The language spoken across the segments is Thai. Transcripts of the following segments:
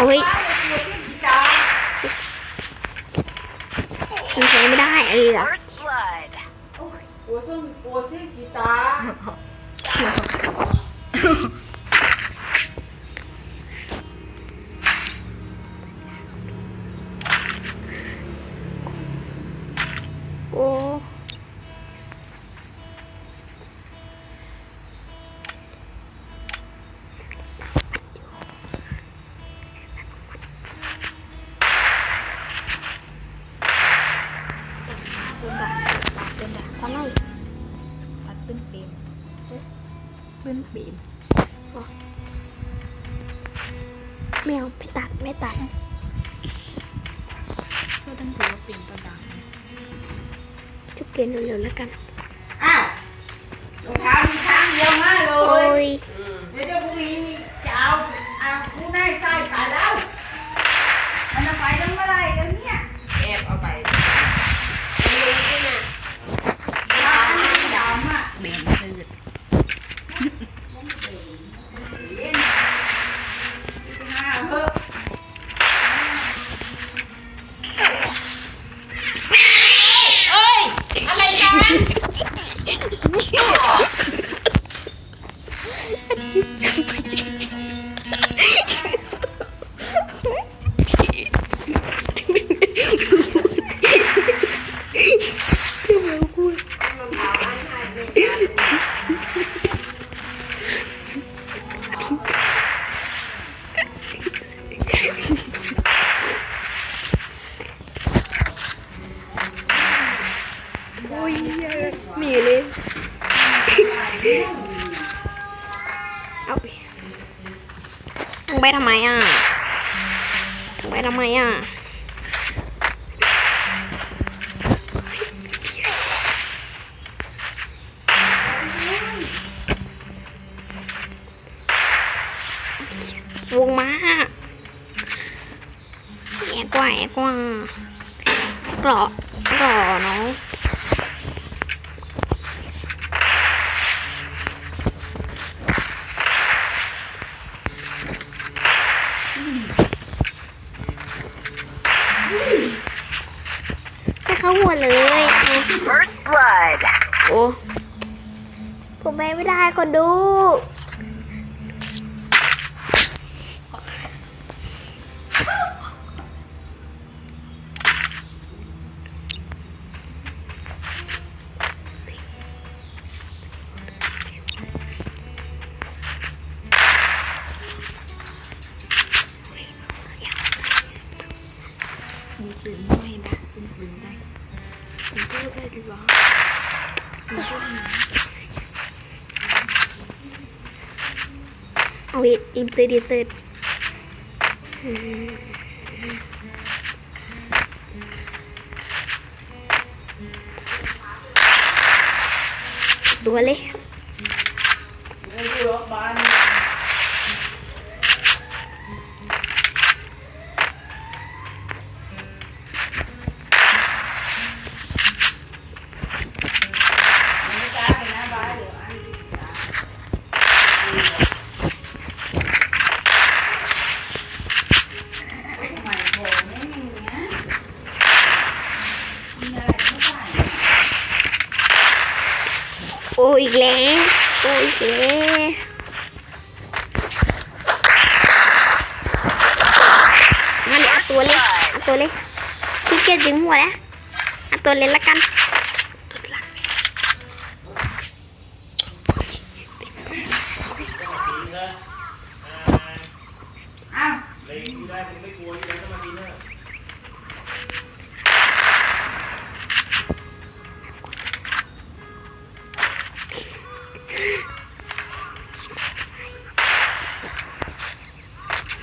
โอ้โหโอ้โหโอ้โหโอ้ยป้าอย่าปวดที่จ๋ามันใช้ไม่ได้เออ First blood. ปวดซึ่ เกนเร็วๆแล้วกัน อ้าวรองเท้ามีข้างเดียวมาเลโอ้ยยเดี๋ยวเดี๋ยวพรุ่งนี้จะเอาเอาผู้ได้ใส่ไป ไปทำไมอะมึงไปทำไมอะวงมาแอกว่าแอกว่า กราะเกราะเนาะ ห้เขาหัวเลย First blood โอ้ ผมไปไม่ได้คนดู มีปืนไม่นะปืนปืนได้ปืนก็ได้ดีกว่าปืนก็ได้ เอาอีกอิมตืดอิมตืดอืมตัวเลย โอ้อีกแล้วมาเลยเอาตัวเลยเอาตัวเลยพี่เกียจดึงหัวแล้วเอาตัวเลยละกันตัวหลังอ้าว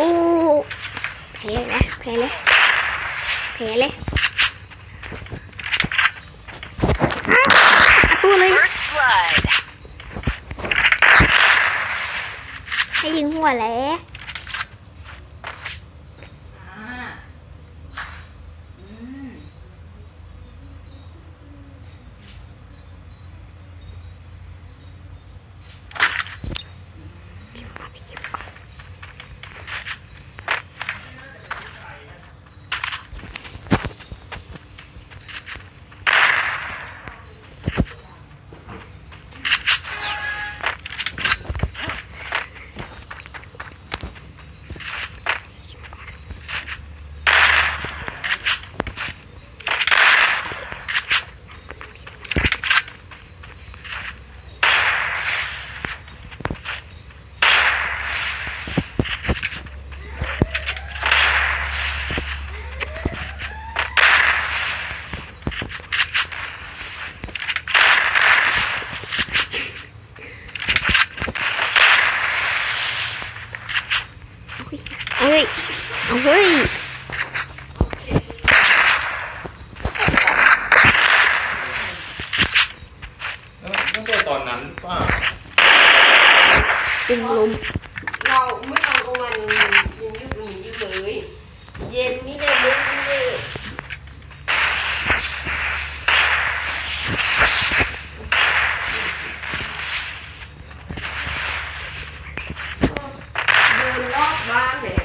อ้แพ้เลยแพ้เลยแพ้เลยอ้าวเอาตัวเลย First blood. ให้ยิงหัวแหล้ว อ่าอืม เฮ้ยเอาเฮ้ย ตั้งแต่ตอนนั้นป้า ดึงลม เราไม่เอากลางวันยังยืดหมีอยู่เลย เย็นนี่เลยมุกนี่เลย เดินรอบบ้านเลย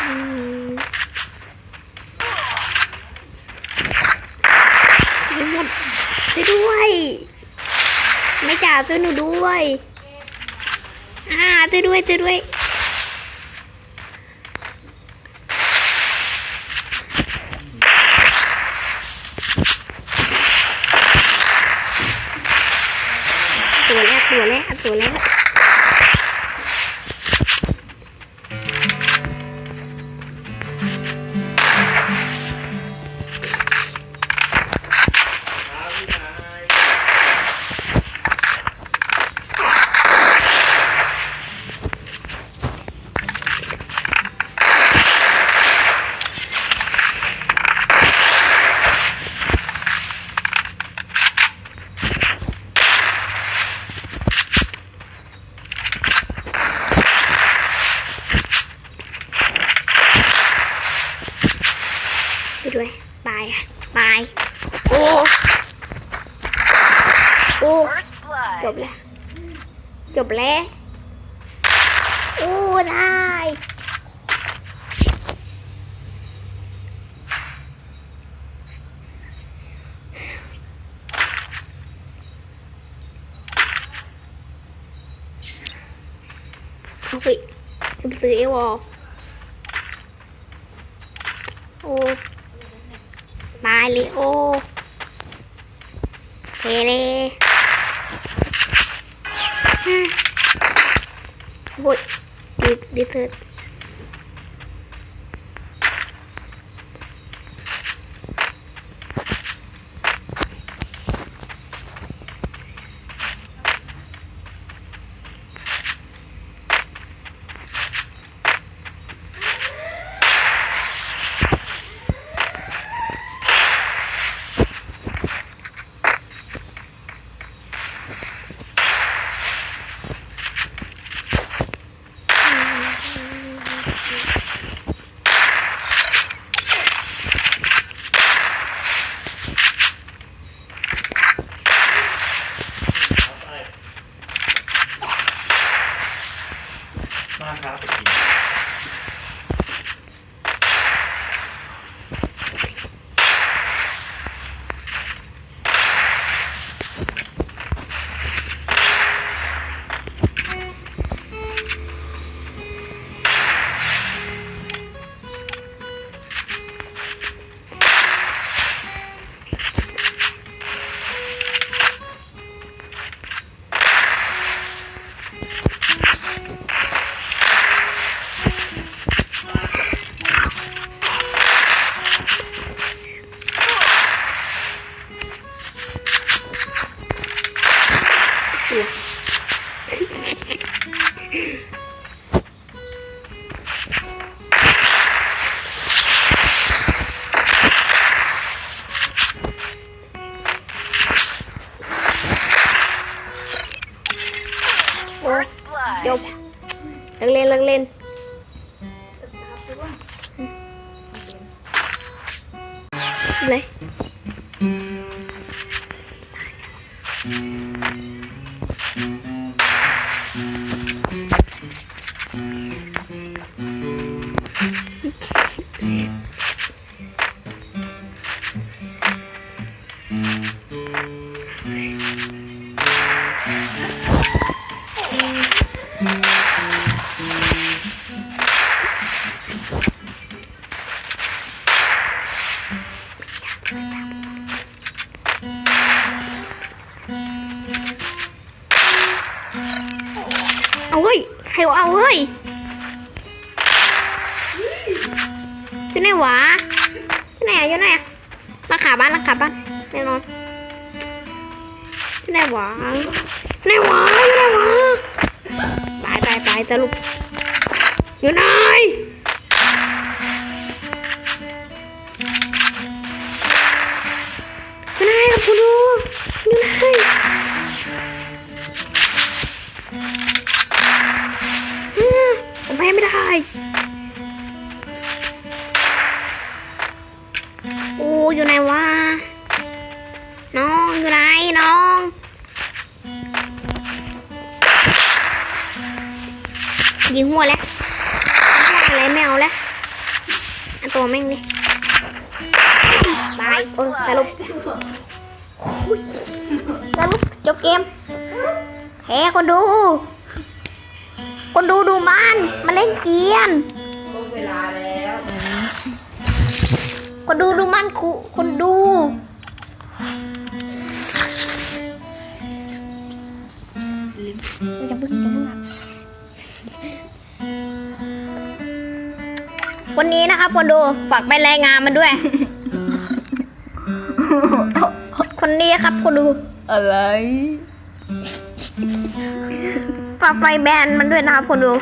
อืมไปหมดช่วยด้วย ไม่จ่า ช่วยหนูด้วยอ่าช่วยด้วยช่วยด้วยตัวแรกตัวแรกตัวแรก ไปซื้อเอวอโอ้บาเลยโอเทเลโอ้ยดิดิเถิดจ เเอาเฮ้ยอยู่ไหนวะอยู่ไหนอะอยู่ไหนอะมาขาบ้านมาขาบ้านแน่นอนอยู่ไหนวะอยู่ไหนวะอยู่ไหนวะตายตายตายตะลุกอยู่ไหน โอ้อยู่ไหนวะ น้องอยู่ไหนน้องยิงหัวแล้วอะไรไม่เอาแล้วอันตัวแม่งดิตายเออสรุปสรุปจบเกมแพ้คนดู คนดูดูมันมาเล่นเกียนหมดเวลาแล้วคนดูดูมันคุคนดูอย่าเพิ่งอย่าเพิ่งอะวันนี้นะครับคนดูฝากไปรายงานมันด้วย คนนี้ครับคนดูอะไรฝาก ไปแบนมันด้วยนะครับคนดู